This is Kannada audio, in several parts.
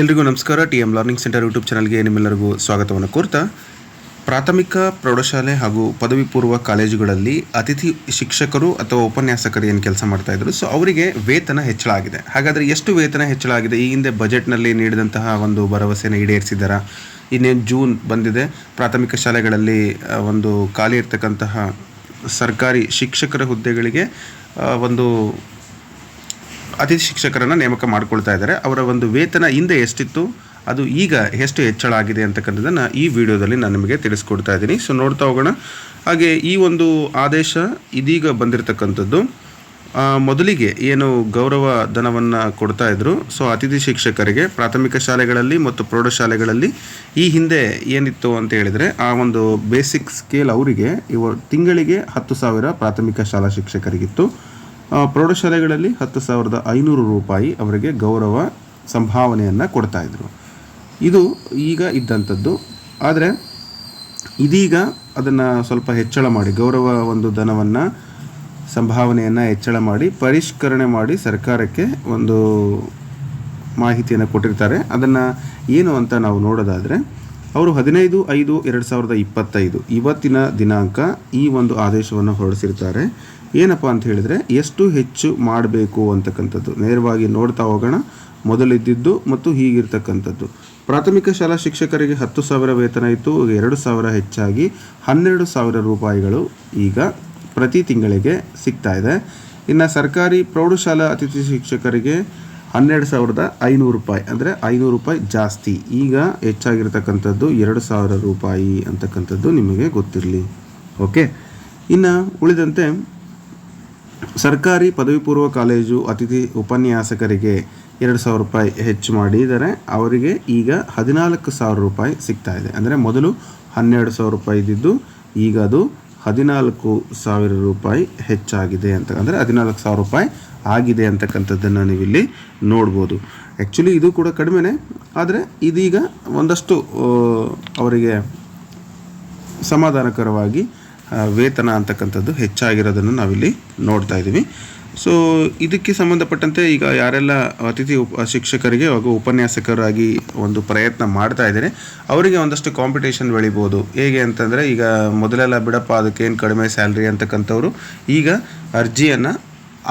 ಎಲ್ರಿಗೂ ನಮಸ್ಕಾರ. T M learning centre YouTube ಚಾನಲ್ಗೆ ನಿಮ್ಮೆಲ್ಲರಿಗೂ ಸ್ವಾಗತವನ್ನು ಕೋರ್ತಾ, ಪ್ರಾಥಮಿಕ ಪ್ರೌಢಶಾಲೆ ಹಾಗೂ ಪದವಿ ಪೂರ್ವ ಕಾಲೇಜುಗಳಲ್ಲಿ ಅತಿಥಿ ಶಿಕ್ಷಕರು ಅಥವಾ ಉಪನ್ಯಾಸಕರು ಏನು ಕೆಲಸ ಮಾಡ್ತಾ ಇದ್ರು, ಸೊ ಅವರಿಗೆ ವೇತನ ಹೆಚ್ಚಳ ಆಗಿದೆ. ಹಾಗಾದರೆ ಎಷ್ಟು ವೇತನ ಹೆಚ್ಚಳ ಆಗಿದೆ? ಈ ಹಿಂದೆ ಬಜೆಟ್ನಲ್ಲಿ ನೀಡಿದಂತಹ ಒಂದು ಭರವಸೆಯನ್ನು ಈಡೇರಿಸಿದ್ದಾರಾ? ಇನ್ನೇನು ಜೂನ್ ಬಂದಿದೆ, ಪ್ರಾಥಮಿಕ ಶಾಲೆಗಳಲ್ಲಿ ಒಂದು ಖಾಲಿ ಇರ್ತಕ್ಕಂತಹ ಸರ್ಕಾರಿ ಶಿಕ್ಷಕರ ಹುದ್ದೆಗಳಿಗೆ ಒಂದು ಅತಿಥಿ ಶಿಕ್ಷಕರನ್ನು ನೇಮಕ ಮಾಡ್ಕೊಳ್ತಾ ಇದ್ದಾರೆ. ಅವರ ಒಂದು ವೇತನ ಹಿಂದೆ ಎಷ್ಟಿತ್ತು, ಅದು ಈಗ ಎಷ್ಟು ಹೆಚ್ಚಳ ಆಗಿದೆ ಅಂತಕ್ಕಂಥದ್ದನ್ನು ಈ ವಿಡಿಯೋದಲ್ಲಿ ನಾನು ನಿಮಗೆ ತಿಳಿಸ್ಕೊಡ್ತಾ ಇದ್ದೀನಿ. ಸೊ ನೋಡ್ತಾ ಹೋಗೋಣ. ಹಾಗೆ ಈ ಒಂದು ಆದೇಶ ಇದೀಗ ಬಂದಿರತಕ್ಕಂಥದ್ದು ಮೊದಲಿಗೆ ಏನು ಗೌರವ ಧನವನ್ನು ಕೊಡ್ತಾ ಇದ್ರು. ಸೊ ಅತಿಥಿ ಶಿಕ್ಷಕರಿಗೆ ಪ್ರಾಥಮಿಕ ಶಾಲೆಗಳಲ್ಲಿ ಮತ್ತು ಪ್ರೌಢಶಾಲೆಗಳಲ್ಲಿ ಈ ಹಿಂದೆ ಏನಿತ್ತು ಅಂತ ಹೇಳಿದರೆ, ಆ ಒಂದು ಬೇಸಿಕ್ ಸ್ಕೇಲ್ ಅವರಿಗೆ ಇವ ತಿಂಗಳಿಗೆ ಹತ್ತು ಸಾವಿರ ಪ್ರಾಥಮಿಕ ಶಾಲಾ ಶಿಕ್ಷಕರಿಗಿತ್ತು. ಪ್ರೌಢಶಾಲೆಗಳಲ್ಲಿ ಹತ್ತು ಸಾವಿರದ ಐನೂರು ರೂಪಾಯಿ ಅವರಿಗೆ ಗೌರವ ಸಂಭಾವನೆಯನ್ನು ಕೊಡ್ತಾ ಇದ್ರು. ಇದು ಈಗ ಇದ್ದಂಥದ್ದು ಆದರೆ ಇದೀಗ ಅದನ್ನು ಸ್ವಲ್ಪ ಹೆಚ್ಚಳ ಮಾಡಿ, ಗೌರವ ಒಂದು ಧನವನ್ನು ಸಂಭಾವನೆಯನ್ನು ಹೆಚ್ಚಳ ಮಾಡಿ, ಪರಿಷ್ಕರಣೆ ಮಾಡಿ ಸರ್ಕಾರಕ್ಕೆ ಒಂದು ಮಾಹಿತಿಯನ್ನು ಕೊಟ್ಟಿರ್ತಾರೆ. ಅದನ್ನು ಏನು ಅಂತ ನಾವು ನೋಡೋದಾದರೆ, ಅವರು ಹದಿನೈದು ಐದು ಎರಡು ಸಾವಿರದ ಇಪ್ಪತ್ತೈದು ಇವತ್ತಿನ ದಿನಾಂಕ ಈ ಒಂದು ಆದೇಶವನ್ನು ಹೊರಡಿಸಿರ್ತಾರೆ. ಏನಪ್ಪ ಅಂತ ಹೇಳಿದರೆ ಎಷ್ಟು ಹೆಚ್ಚು ಮಾಡಬೇಕು ಅಂತಕ್ಕಂಥದ್ದು. ನೇರವಾಗಿ ನೋಡ್ತಾ ಹೋಗೋಣ. ಮೊದಲಿದ್ದಿದ್ದು ಮತ್ತು ಹೀಗಿರ್ತಕ್ಕಂಥದ್ದು. ಪ್ರಾಥಮಿಕ ಶಾಲಾ ಶಿಕ್ಷಕರಿಗೆ ಹತ್ತು ಸಾವಿರ ವೇತನ ಇತ್ತು. ಎರಡು ಸಾವಿರ ಹೆಚ್ಚಾಗಿ ಹನ್ನೆರಡು ಸಾವಿರ ರೂಪಾಯಿಗಳು ಈಗ ಪ್ರತಿ ತಿಂಗಳಿಗೆ ಸಿಗ್ತಾ ಇದೆ. ಇನ್ನು ಸರ್ಕಾರಿ ಪ್ರೌಢಶಾಲಾ ಅತಿಥಿ ಶಿಕ್ಷಕರಿಗೆ ಹನ್ನೆರಡು ಸಾವಿರದ ಐನೂರು ರೂಪಾಯಿ. ಅಂದರೆ ಐನೂರು ರೂಪಾಯಿ ಜಾಸ್ತಿ. ಈಗ ಹೆಚ್ಚಾಗಿರ್ತಕ್ಕಂಥದ್ದು ಎರಡು ಸಾವಿರ ರೂಪಾಯಿ ಅಂತಕ್ಕಂಥದ್ದು ನಿಮಗೆ ಗೊತ್ತಿರಲಿ. ಓಕೆ? ಇನ್ನು ಉಳಿದಂತೆ ಸರ್ಕಾರಿ ಪದವಿ ಪೂರ್ವ ಕಾಲೇಜು ಅತಿಥಿ ಉಪನ್ಯಾಸಕರಿಗೆ ಎರಡು ಸಾವಿರ ರೂಪಾಯಿ ಹೆಚ್ಚು ಮಾಡಿದರೆ ಅವರಿಗೆ ಈಗ ಹದಿನಾಲ್ಕು ಸಾವಿರ ರೂಪಾಯಿ ಸಿಗ್ತಾ ಇದೆ. ಅಂದರೆ ಮೊದಲು ಹನ್ನೆರಡು ಸಾವಿರ ರೂಪಾಯಿ ಇದ್ದಿದ್ದು, ಈಗ ಅದು ಹದಿನಾಲ್ಕು ಸಾವಿರ ರೂಪಾಯಿ ಹೆಚ್ಚಾಗಿದೆ ಅಂತ ಅಂದರೆ ಹದಿನಾಲ್ಕು ಸಾವಿರ ರೂಪಾಯಿ ಆಗಿದೆ ಅಂತಕ್ಕಂಥದ್ದನ್ನು ನೀವಿಲ್ಲಿ ನೋಡ್ಬೋದು. ಆ್ಯಕ್ಚುಲಿ ಇದು ಕೂಡ ಕಡಿಮೆನೇ, ಆದರೆ ಇದೀಗ ಒಂದಷ್ಟು ಅವರಿಗೆ ಸಮಾಧಾನಕರವಾಗಿ ವೇತನ ಅಂತಕ್ಕಂಥದ್ದು ಹೆಚ್ಚಾಗಿರೋದನ್ನು ನಾವಿಲ್ಲಿ ನೋಡ್ತಾ ಇದ್ದೀವಿ. ಸೊ ಇದಕ್ಕೆ ಸಂಬಂಧಪಟ್ಟಂತೆ ಈಗ ಯಾರೆಲ್ಲ ಅತಿಥಿ ಉಪ, ಶಿಕ್ಷಕರಿಗೆ ಹಾಗೂ ಉಪನ್ಯಾಸಕರಾಗಿ ಒಂದು ಪ್ರಯತ್ನ ಮಾಡ್ತಾ ಇದ್ದಾರೆ, ಅವರಿಗೆ ಒಂದಷ್ಟು ಕಾಂಪಿಟೇಷನ್ ಬೆಳಿಬೋದು. ಹೇಗೆ ಅಂತಂದರೆ ಈಗ ಮೊದಲೆಲ್ಲ ಬಿಡಪ್ಪ, ಅದಕ್ಕೇನು ಕಡಿಮೆ ಸ್ಯಾಲ್ರಿ ಅಂತಕ್ಕಂಥವ್ರು ಈಗ ಅರ್ಜಿಯನ್ನು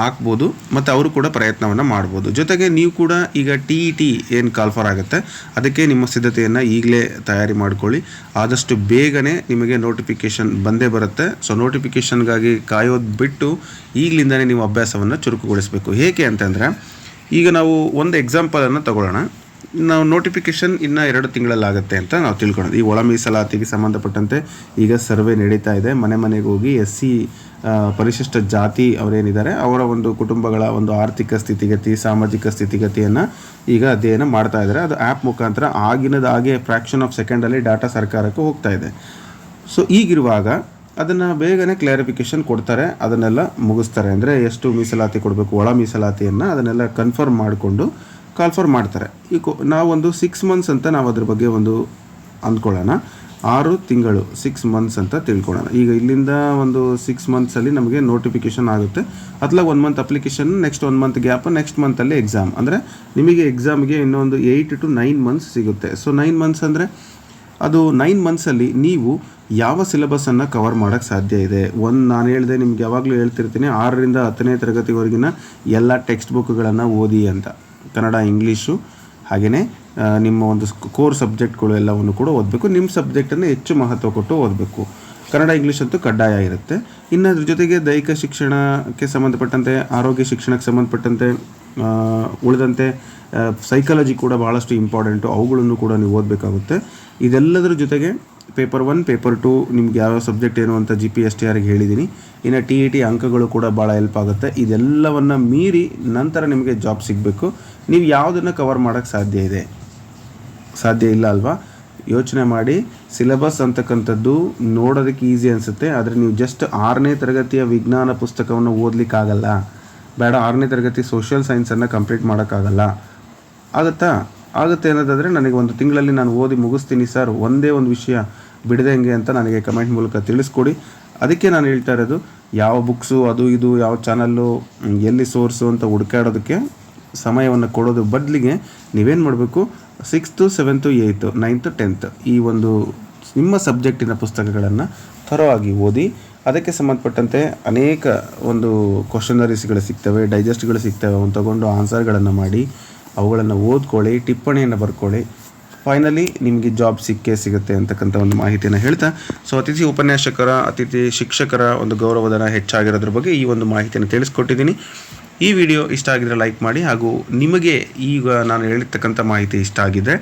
ಹಾಕ್ಬೋದು, ಮತ್ತು ಅವರು ಕೂಡ ಪ್ರಯತ್ನವನ್ನು ಮಾಡ್ಬೋದು. ಜೊತೆಗೆ ನೀವು ಕೂಡ ಈಗ ಟಿ ಇ ಟಿ ಏನು ಕಾಲ್ಫರ್ ಆಗುತ್ತೆ, ಅದಕ್ಕೆ ನಿಮ್ಮ ಸಿದ್ಧತೆಯನ್ನು ಈಗಲೇ ತಯಾರಿ ಮಾಡ್ಕೊಳ್ಳಿ. ಆದಷ್ಟು ಬೇಗನೆ ನಿಮಗೆ ನೋಟಿಫಿಕೇಷನ್ ಬಂದೇ ಬರುತ್ತೆ. ಸೊ ನೋಟಿಫಿಕೇಷನ್ಗಾಗಿ ಕಾಯೋದು ಬಿಟ್ಟು ಈಗಲಿಂದನೇ ನೀವು ಅಭ್ಯಾಸವನ್ನು ಚುರುಕುಗೊಳಿಸಬೇಕು. ಹೇಗೆ ಅಂತಂದರೆ, ಈಗ ನಾವು ಒಂದು ಎಕ್ಸಾಂಪಲನ್ನು ತಗೊಳ್ಳೋಣ. ನಾವು ನೋಟಿಫಿಕೇಷನ್ ಇನ್ನು ಎರಡು ತಿಂಗಳಲ್ಲಾಗುತ್ತೆ ಅಂತ ನಾವು ತಿಳ್ಕೊಳ್ಳೋದು ಈ ಒಳ ಮೀಸಲಾತಿಗೆ ಸಂಬಂಧಪಟ್ಟಂತೆ ಈಗ ಸರ್ವೆ ನಡೀತಾ ಇದೆ. ಮನೆ ಮನೆಗೆ ಹೋಗಿ ಎಸ್ ಸಿ ಪರಿಶಿಷ್ಟ ಜಾತಿ ಅವರೇನಿದ್ದಾರೆ, ಅವರ ಒಂದು ಕುಟುಂಬಗಳ ಒಂದು ಆರ್ಥಿಕ ಸ್ಥಿತಿಗತಿ, ಸಾಮಾಜಿಕ ಸ್ಥಿತಿಗತಿಯನ್ನು ಈಗ ಅಧ್ಯಯನ ಮಾಡ್ತಾ ಇದ್ದಾರೆ. ಅದು ಆ್ಯಪ್ ಮುಖಾಂತರ ಆಗಿನದ ಹಾಗೆ ಫ್ರ್ಯಾಕ್ಷನ್ ಆಫ್ ಸೆಕೆಂಡಲ್ಲಿ ಡಾಟಾ ಸರ್ಕಾರಕ್ಕೆ ಹೋಗ್ತಾ ಇದೆ. ಸೊ, ಈಗಿರುವಾಗ ಅದನ್ನು ಬೇಗನೆ ಕ್ಲಾರಿಫಿಕೇಷನ್ ಕೊಡ್ತಾರೆ, ಅದನ್ನೆಲ್ಲ ಮುಗಿಸ್ತಾರೆ. ಅಂದರೆ ಎಷ್ಟು ಮೀಸಲಾತಿ ಕೊಡಬೇಕು, ಒಳ ಮೀಸಲಾತಿಯನ್ನು ಅದನ್ನೆಲ್ಲ ಕನ್ಫರ್ಮ್ ಮಾಡಿಕೊಂಡು ಕಾಲ್ಫರ್ ಮಾಡ್ತಾರೆ. ಈ ನಾವೊಂದು ಸಿಕ್ಸ್ ಮಂತ್ಸ್ ಅಂತ ನಾವು ಅದ್ರ ಬಗ್ಗೆ ಒಂದು ಅಂದ್ಕೊಳ್ಳೋಣ. ಆರು ತಿಂಗಳು ಸಿಕ್ಸ್ ಮಂತ್ಸ್ ಅಂತ ತಿಳ್ಕೊಳ್ಳೋಣ. ಈಗ ಇಲ್ಲಿಂದ ಒಂದು ಸಿಕ್ಸ್ ಮಂತ್ಸಲ್ಲಿ ನಮಗೆ ನೋಟಿಫಿಕೇಷನ್ ಆಗುತ್ತೆ. ಅತ್ಲಾಗ one month application next one month gap next ಮಂತಲ್ಲಿ exam ಅಂದರೆ ನಿಮಗೆ ಎಕ್ಸಾಮ್ಗೆ ಇನ್ನೊಂದು ಏಯ್ಟ್ ಟು ನೈನ್ ಮಂತ್ಸ್ ಸಿಗುತ್ತೆ. ಸೊ ನೈನ್ ಮಂತ್ಸ್ ಅಂದರೆ ಅದು ನೈನ್ ಮಂತ್ಸಲ್ಲಿ ನೀವು ಯಾವ ಸಿಲೆಬಸ್ಸನ್ನು ಕವರ್ ಮಾಡೋಕ್ಕೆ ಸಾಧ್ಯ ಇದೆ? ಒಂದು ನಾನು ಹೇಳಿದೆ, ನಿಮ್ಗೆ ಯಾವಾಗಲೂ ಹೇಳ್ತಿರ್ತೀನಿ, ಆರರಿಂದ ಹತ್ತನೇ ತರಗತಿವರೆಗಿನ ಎಲ್ಲ ಟೆಕ್ಸ್ಟ್ ಬುಕ್ಗಳನ್ನು ಓದಿ ಅಂತ. ಕನ್ನಡ, ಇಂಗ್ಲೀಷು ಹಾಗೆಯೇ ನಿಮ್ಮ ಒಂದು ಕೋರ್ ಸಬ್ಜೆಕ್ಟ್ಗಳು ಎಲ್ಲವನ್ನು ಕೂಡ ಓದಬೇಕು. ನಿಮ್ಮ ಸಬ್ಜೆಕ್ಟನ್ನು ಹೆಚ್ಚು ಮಹತ್ವ ಕೊಟ್ಟು ಓದಬೇಕು. ಕನ್ನಡ ಇಂಗ್ಲೀಷ್ ಅಂತೂ ಕಡ್ಡಾಯ ಇರುತ್ತೆ. ಇನ್ನು ಅದ್ರ ಜೊತೆಗೆ ದೈಹಿಕ ಶಿಕ್ಷಣಕ್ಕೆ ಸಂಬಂಧಪಟ್ಟಂತೆ, ಆರೋಗ್ಯ ಶಿಕ್ಷಣಕ್ಕೆ ಸಂಬಂಧಪಟ್ಟಂತೆ ಉಳಿದಂತೆ ಸೈಕಾಲಜಿ ಕೂಡ ಭಾಳಷ್ಟು ಇಂಪಾರ್ಟೆಂಟು ಅವುಗಳನ್ನು ಕೂಡ ನೀವು ಓದಬೇಕಾಗುತ್ತೆ. ಇದೆಲ್ಲದರ ಜೊತೆಗೆ ಪೇಪರ್ ಒನ್ ಪೇಪರ್ ಟು ನಿಮ್ಗೆ ಯಾವ ಸಬ್ಜೆಕ್ಟ್ ಏನು ಅಂತ ಜಿ ಪಿ ಎಸ್ ಟಿ ಆರ್ಗೆ ಹೇಳಿದ್ದೀನಿ ಇನ್ನು ಟಿ ಇ ಟಿ ಅಂಕಗಳು ಕೂಡ ಭಾಳ ಹೆಲ್ಪ್ ಆಗುತ್ತೆ. ಇದೆಲ್ಲವನ್ನು ಮೀರಿ ನಂತರ ನಿಮಗೆ ಜಾಬ್ ಸಿಗಬೇಕು. ನೀವು ಯಾವುದನ್ನು ಕವರ್ ಮಾಡೋಕ್ಕೆ ಸಾಧ್ಯ ಇದೆ. ಸಾಧ್ಯ ಇಲ್ಲ ಅಲ್ವಾ? ಯೋಚನೆ ಮಾಡಿ, ಸಿಲೆಬಸ್ ಅಂತಕ್ಕಂಥದ್ದು ನೋಡೋದಕ್ಕೆ ಈಸಿ ಅನಿಸುತ್ತೆ, ಆದರೆ ನೀವು ಜಸ್ಟ್ ಆರನೇ ತರಗತಿಯ ವಿಜ್ಞಾನ ಪುಸ್ತಕವನ್ನು ಓದಲಿಕ್ಕಾಗಲ್ಲ. ಬೇಡ, ಆರನೇ ತರಗತಿ ಸೋಷಿಯಲ್ ಸೈನ್ಸನ್ನು ಕಂಪ್ಲೀಟ್ ಮಾಡೋಕ್ಕಾಗಲ್ಲ. ಆಗುತ್ತಾ? ಆಗುತ್ತೆ ಅನ್ನೋದಾದರೆ ನನಗೆ ಒಂದು ತಿಂಗಳಲ್ಲಿ ನಾನು ಓದಿ ಮುಗಿಸ್ತೀನಿ ಸರ್. ಒಂದೇ ಒಂದು ವಿಷಯ ಬಿಡದಂಗೆ ಅಂತ ನನಗೆ ಕಮೆಂಟ್ ಮೂಲಕ ತಿಳಿಸ್ಕೊಡಿ. ಅದಕ್ಕೆ ನಾನು ಹೇಳ್ತಾ ಇರೋದು, ಯಾವ ಬುಕ್ಸು ಅದು ಇದು, ಯಾವ ಚಾನಲ್ಲು ಎಲ್ಲಿ ಸೋರ್ಸು ಅಂತ ಹುಡುಕಾಡೋದಕ್ಕೆ ಸಮಯವನ್ನು ಕೊಡೋದು ಬದಲಿಗೆ ನೀವೇನು ಮಾಡಬೇಕು? Sixth seventh eighth ninth tenth ಈ ಒಂದು ನಿಮ್ಮ ಸಬ್ಜೆಕ್ಟಿನ ಪುಸ್ತಕಗಳನ್ನು ಥರವಾಗಿ ಓದಿ, ಅದಕ್ಕೆ ಸಂಬಂಧಪಟ್ಟಂತೆ ಅನೇಕ ಒಂದು ಕ್ವಶನರೀಸ್ಗಳು ಸಿಗ್ತವೆ ಡೈಜೆಸ್ಟ್ಗಳು ಸಿಗ್ತವೆ ಅವನ್ನು ತಗೊಂಡು ಆನ್ಸರ್ಗಳನ್ನು ಮಾಡಿ, ಅವುಗಳನ್ನು ಓದ್ಕೊಳ್ಳಿ, ಟಿಪ್ಪಣಿಯನ್ನು ಬರ್ಕೊಳ್ಳಿ. ಫೈನಲಿ ನಿಮಗೆ ಜಾಬ್ ಸಿಕ್ಕೇ ಸಿಗುತ್ತೆ ಅಂತಕ್ಕಂಥ ಒಂದು ಮಾಹಿತಿಯನ್ನು ಹೇಳ್ತಾ ಸೊ ಅತಿಥಿ ಉಪನ್ಯಾಸಕರ, ಅತಿಥಿ ಶಿಕ್ಷಕರ ಒಂದು ಗೌರವಧನ ಹೆಚ್ಚಾಗಿರೋದ್ರ ಬಗ್ಗೆ ಈ ಒಂದು ಮಾಹಿತಿಯನ್ನು ತಿಳಿಸ್ಕೊಟ್ಟಿದ್ದೀನಿ. ಈ ವಿಡಿಯೋ ಇಷ್ಟ ಆಗಿದ್ರೆ ಲೈಕ್ ಮಾಡಿ ಹಾಗೂ ನಿಮಗೆ ಈಗ ನಾನು ಹೇಳಿರ್ತಕ್ಕಂಥ ಮಾಹಿತಿ ಇಷ್ಟ ಆಗಿದ್ದರೆ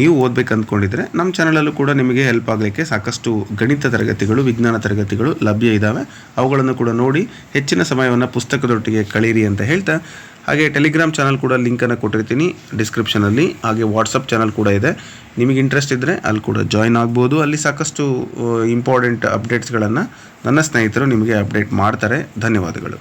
ನೀವು ಓದಬೇಕು ಅಂದ್ಕೊಂಡಿದ್ರೆ ನಮ್ಮ ಚಾನಲಲ್ಲೂ ಕೂಡ ನಿಮಗೆ ಹೆಲ್ಪ್ ಆಗಲಿಕ್ಕೆ ಸಾಕಷ್ಟು ಗಣಿತ ತರಗತಿಗಳು, ವಿಜ್ಞಾನ ತರಗತಿಗಳು ಲಭ್ಯ ಇದ್ದಾವೆ ಅವುಗಳನ್ನು ಕೂಡ ನೋಡಿ ಹೆಚ್ಚಿನ ಸಮಯವನ್ನು ಪುಸ್ತಕದೊಟ್ಟಿಗೆ ಕಳೀರಿ ಅಂತ ಹೇಳ್ತಾ, ಹಾಗೆ ಟೆಲಿಗ್ರಾಮ್ ಚಾನಲ್ ಕೂಡ ಲಿಂಕನ್ನು ಕೊಟ್ಟಿರ್ತೀನಿ ಡಿಸ್ಕ್ರಿಪ್ಷನಲ್ಲಿ ಹಾಗೆ ವಾಟ್ಸಪ್ ಚಾನಲ್ ಕೂಡ ಇದೆ. ನಿಮಗೆ ಇಂಟ್ರೆಸ್ಟ್ ಇದ್ದರೆ ಅಲ್ಲಿ ಕೂಡ ಜಾಯ್ನ್ ಆಗ್ಬೋದು. ಅಲ್ಲಿ ಸಾಕಷ್ಟು ಇಂಪಾರ್ಟೆಂಟ್ ಅಪ್ಡೇಟ್ಸ್ಗಳನ್ನು ನನ್ನ ಸ್ನೇಹಿತರು ನಿಮಗೆ ಅಪ್ಡೇಟ್ ಮಾಡ್ತಾರೆ. ಧನ್ಯವಾದಗಳು.